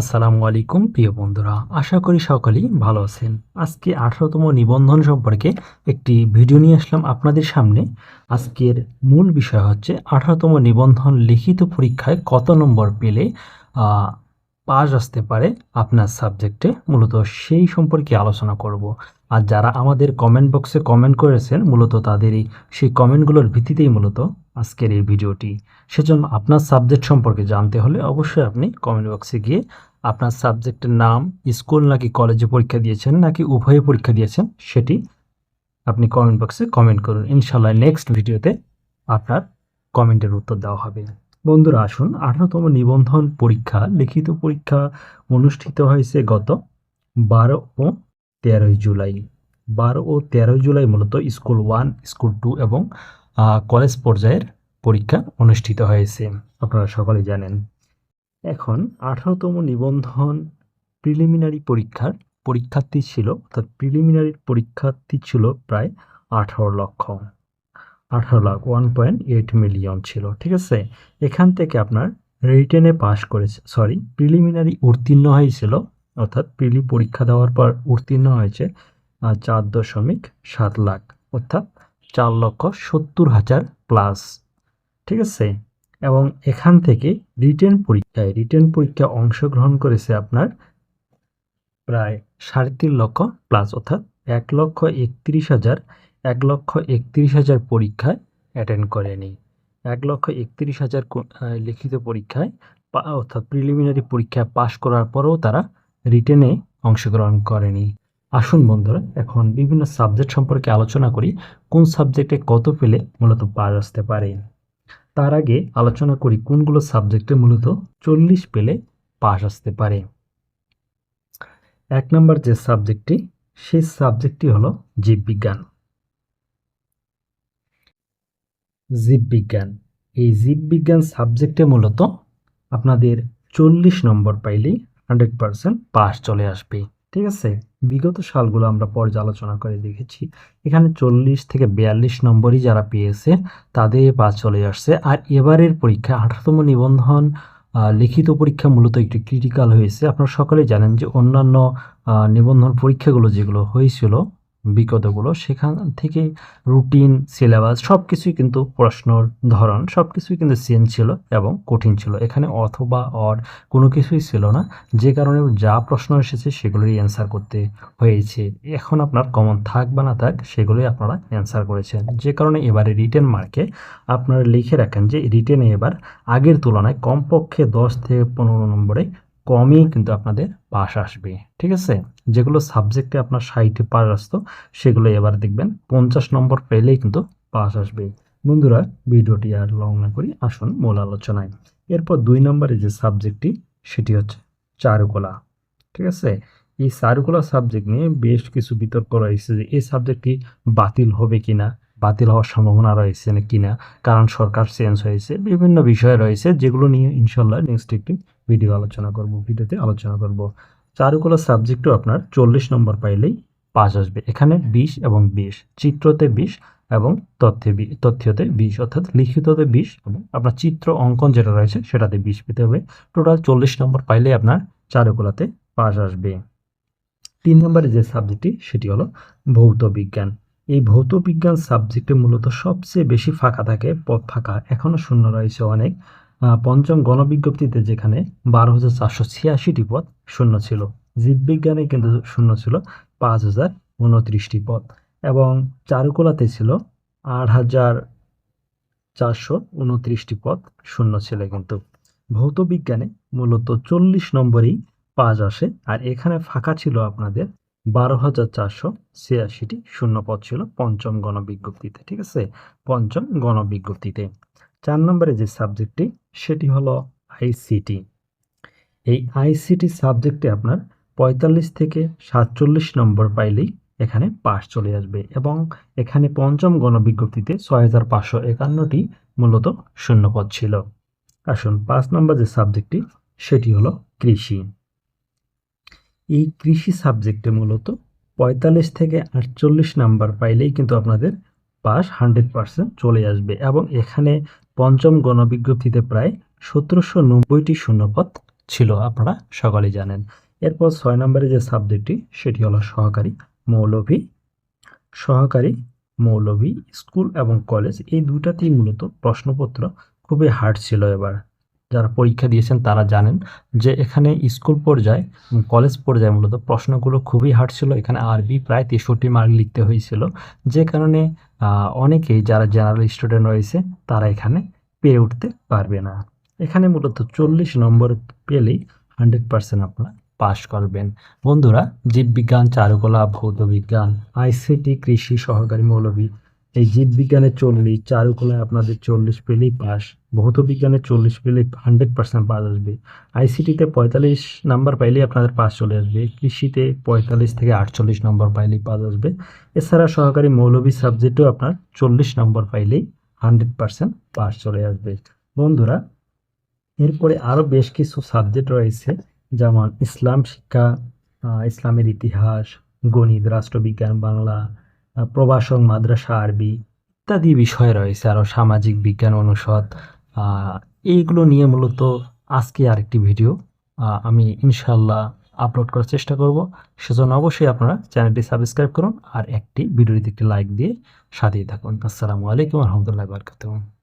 আসসালামু আলাইকুম, প্রিয় বন্ধুরা। আশা করি সকলেই ভালো আছেন। আজকে আঠারোতম নিবন্ধন সম্পর্কে একটি ভিডিও নিয়ে আসলাম আপনাদের সামনে। আজকের মূল বিষয় হচ্ছে, আঠারোতম নিবন্ধন লিখিত পরীক্ষায় কত নম্বর পেলে পাস আসতে পারে আপনার সাবজেক্টে? মূলত সেই সম্পর্কে আলোচনা করব। আর যারা আমাদের কমেন্ট বক্সে কমেন্ট করেছেন, মূলত তাদেরই সেই কমেন্টগুলোর ভিত্তিতেই মূলত আজকের এই ভিডিওটি। সেজন্য আপনার সাবজেক্ট সম্পর্কে জানতে হলে অবশ্যই আপনি কমেন্ট বক্সে গিয়ে আপনার সাবজেক্টের নাম স্কুল নাকি কলেজে পরীক্ষা দিয়েছেন নাকি উভয়ে পরীক্ষা দিয়েছেন, সেটি আপনি কমেন্ট বক্সে কমেন্ট করুন। ইনশাল্লাহ নেক্সট ভিডিওতে আপনার কমেন্টের উত্তর দেওয়া হবে। বন্ধুরা, আসুন, আঠারোতম নিবন্ধন পরীক্ষা, লিখিত পরীক্ষা অনুষ্ঠিত হয়েছে গত বারো ও তেরোই জুলাই। বারো ও তেরোই জুলাই মূলত স্কুল ওয়ান স্কুল টু এবং কলেজ পর্যায়ের পরীক্ষা অনুষ্ঠিত হয়েছে। আপনারা সকলে জানেন। এখন আঠারোতম নিবন্ধন প্রিলিমিনারি পরীক্ষার পরীক্ষার্থী ছিল, অর্থাৎ প্রিলিমিনারি পরীক্ষার্থী ছিল প্রায় আঠারো লক্ষ। আঠারো lakh one point eight million ছিল, ঠিক আছে? এখান থেকে আপনার রিটেনে পাশ করেছে সরি প্রিলিমিনারি উত্তীর্ণ হয়েছিল, অর্থাৎ প্রিলি পরীক্ষা দেওয়ার পর উত্তীর্ণ হয়েছে চার দশমিক সাত লাখ, অর্থাৎ চার লক্ষ সত্তর হাজার প্লাস ঠিক আছে? এবং এখান থেকে রিটেন পরীক্ষায় রিটেন পরীক্ষায় অংশগ্রহণ করেছে আপনার প্রায় সাড়ে তিন লক্ষ প্লাস অর্থাৎ এক লক্ষ একত্রিশ হাজার, এক লক্ষ একত্রিশ হাজার পরীক্ষায় অ্যাটেন্ড করেনি। এক লক্ষ একত্রিশ হাজার লিখিত পরীক্ষায় অর্থাৎ প্রিলিমিনারি পরীক্ষায় পাশ করার পরেও তারা রিটেনে অংশগ্রহণ করেনি। আসুন বন্ধুরা, এখন বিভিন্ন সাবজেক্ট সম্পর্কে আলোচনা করি। কোন সাবজেক্টে কত পেলে মূলত পাস আসতে পারে? তার আগে আলোচনা করি কোনগুলো সাবজেক্টে মূলত চল্লিশ পেলে পাস আসতে পারে। এক নম্বর যে সাবজেক্টটি, সেই সাবজেক্টটি হলো জীববিজ্ঞান। জীববিজ্ঞান। এই জীববিজ্ঞান সাবজেক্টে মূলত আপনাদের চল্লিশ নম্বর পাইলেই হান্ড্রেড পারসেন্ট পাস চলে আসবে। ঠিক আছে? বিগত সালগুলো আমরা পর্যালোচনা করে দেখেছি। এখানে চল্লিশ থেকে বিয়াল্লিশ নম্বরই যারা পেয়েছে, তাদের পাস চলে আসছে। আর এবারের পরীক্ষা, আঠারোতম নিবন্ধন লিখিত পরীক্ষা মূলত একটি ক্রিটিক্যাল হয়েছে। আপনারা সকলে জানেন যে অন্যান্য নিবন্ধন পরীক্ষাগুলো যেগুলো হয়েছিল বিগতগুলো সেখান থেকে রুটিন, সিলেবাস সব কিছুই কিন্তু প্রশ্নর ধরন সব কিছুই কিন্তু সেম ছিল এবং কঠিন ছিল। এখানে অথবা অর কোনো কিছুই ছিল না। যে কারণে যা প্রশ্ন এসেছে সেগুলোই অ্যান্সার করতে হয়েছে। এখন আপনার কমন থাক বা না থাক, সেগুলোই আপনারা অ্যান্সার করেছেন। যে কারণে এবারে রিটেন মার্কে আপনারা লিখে রাখেন যে রিটেনে এবার আগের তুলনায় কমপক্ষে দশ থেকে পনেরো নম্বরে কমই কিন্তু আপনাদের পাস আসবে, ঠিক আছে? যেগুলো সাবজেক্টে আপনার ষাটে পাস আসতো, সেগুলো এবার দেখবেন পঞ্চাশ নম্বর পেলেই কিন্তু পাস আসবে। বন্ধুরা, ভিডিওটি আর লং না করি, আসুন মূল আলোচনায়। এরপর দুই নম্বরে যে সাবজেক্টটি সেটি হচ্ছে চারুকলা, ঠিক আছে? এই চারুকলা সাবজেক্ট নিয়ে বেশ কিছু বিতর্ক রয়েছে যে এই সাবজেক্টটি বাতিল হবে কিনা, বাতিল হওয়ার সম্ভাবনা রয়েছে না কিনা, কারণ সরকার চেঞ্জ হয়েছে, বিভিন্ন বিষয় রয়েছে, যেগুলো নিয়ে ইনশাল্লাহ নেক্সট একটি ভিডিও আলোচনা করব ভিডিওতে আলোচনা করব। চারুকলা সাবজেক্টও আপনার চল্লিশ নম্বর পাইলেই পাস আসবে। এখানে বিশ এবং বিশ, চিত্রতে বিশ এবং তথ্যে তথ্যতে বিশ, অর্থাৎ লিখিততে বিশ এবং আপনার চিত্র অঙ্কন যেটা রয়েছে সেটাতে বিশ পেতে হবে। টোটাল চল্লিশ নম্বর পাইলে আপনার চারুকলাতে পাস আসবে। তিন নম্বরে যে সাবজেক্টটি সেটি হলো ভৌত বিজ্ঞান। এই ভৌত বিজ্ঞান সাবজেক্টে মূলত সবচেয়ে বেশি ফাঁকা থাকে পদ ফাঁকা। এখনও শূন্য রয়েছে অনেক। পঞ্চম গণবিজ্ঞপ্তিতে যেখানে বারো হাজার চারশো ছিয়াশিটি পদ শূন্য ছিল। জীববিজ্ঞানে কিন্তু শূন্য ছিল, পাঁচ হাজার উনত্রিশটি পদ। এবং চারুকলাতে ছিল আট হাজার চারশো উনত্রিশটি পদ শূন্য ছিল কিন্তু। ভৌত বিজ্ঞানে মূলত চল্লিশ নম্বরেই পাস আসে, আর এখানে ফাঁকা ছিল আপনাদের বারো হাজার চারশো ছিয়াশিটি শূন্য পদ ছিল পঞ্চম গণবিজ্ঞপ্তিতে, ঠিক আছে? পঞ্চম গণবিজ্ঞপ্তিতে। চার নম্বরে যে সাবজেক্টটি, সেটি হলো আইসিটি। এই আইসিটি সাবজেক্টে আপনার পঁয়তাল্লিশ থেকে সাতচল্লিশ নম্বর পাইলেই এখানে পাস চলে আসবে এবং এখানে পঞ্চম গণবিজ্ঞপ্তিতে ছয় হাজার পাঁচশো একান্নটি মূলত শূন্যপদ ছিল। আসুন পাঁচ নম্বর যে সাবজেক্টটি, সেটি হলো কৃষি। এই কৃষি সাবজেক্টে মূলত পঁয়তাল্লিশ থেকে আটচল্লিশ নাম্বার পাইলেই কিন্তু আপনাদের পাস হান্ড্রেড পার্সেন্ট চলে আসবে এবং এখানে পঞ্চম গণবিজ্ঞপ্তিতে প্রায় সতেরোশো নব্বইটি শূন্যপথ ছিল, আপনারা সকলেই জানেন। এরপর ছয় নম্বরে যে সাবজেক্টটি, সেটি হলো সহকারী, মৌলভী সহকারী, মৌলভী স্কুল এবং কলেজ। এই দুটাতেই মূলত প্রশ্নপত্র খুবই হার্ড ছিল এবার। যারা পরীক্ষা দিয়েছেন তারা জানেন যে এখানে স্কুল পর্যায়ে কলেজ পর্যায়ে মূলত প্রশ্নগুলো খুবই হার্ড ছিল। এখানে আরবি প্রায় তেষট্টি মার্ক লিখতে হয়েছিল। যে কারণে অনেকেই যারা জেনারেল স্টুডেন্ট রয়েছে তারা এখানে পেরে উঠতে পারবে না। এখানে মূলত চল্লিশ নম্বর পেলেই হান্ড্রেড পার্সেন্ট আপনারা পাশ করবেন। বন্ধুরা, জীববিজ্ঞান, চারুকলা ভৌত বিজ্ঞান আইসিটি কৃষি, সহকারী, মৌলভী এই জীববিজ্ঞানে চল্লিশ চারুকলায় আপনাদের চল্লিশ পেলেই পাস ভৌত বিজ্ঞানে চল্লিশ পেলেই হান্ড্রেড পার্সেন্ট পাস আসবে। আইসিটিতে পঁয়তাল্লিশ নাম্বার পাইলেই আপনাদের পাস চলে আসবে। কৃষিতে পঁয়তাল্লিশ থেকে আটচল্লিশ নম্বর পাইলেই পাস আসবে। এছাড়া সহকারী মৌলভী সাবজেক্টেও আপনার চল্লিশ নম্বর পাইলেই হান্ড্রেড পার্সেন্ট পাস চলে আসবে। বন্ধুরা, এরপরে আরও বেশ কিছু সাবজেক্ট রয়েছে, যেমন ইসলাম শিক্ষা ইসলামের ইতিহাস, গণিত, রাষ্ট্রবিজ্ঞান, বাংলা প্রবাসন, মাদ্রাসা, আরবি ইত্যাদি বিষয় রয়েছে আরও সামাজিক বিজ্ঞান, অনুষদ এইগুলো নিয়ে মূলত আজকে আরেকটি ভিডিও। আমি ইনশাল্লাহ আপলোড করার চেষ্টা করব। সেজন্য অবশ্যই আপনারা চ্যানেলটি সাবস্ক্রাইব করুন আর একটি ভিডিওটিতে একটি লাইক দিয়ে সাথেই থাকুন। আসসালামু আলাইকুম রহমতুল্লাহ বারকাতুহ।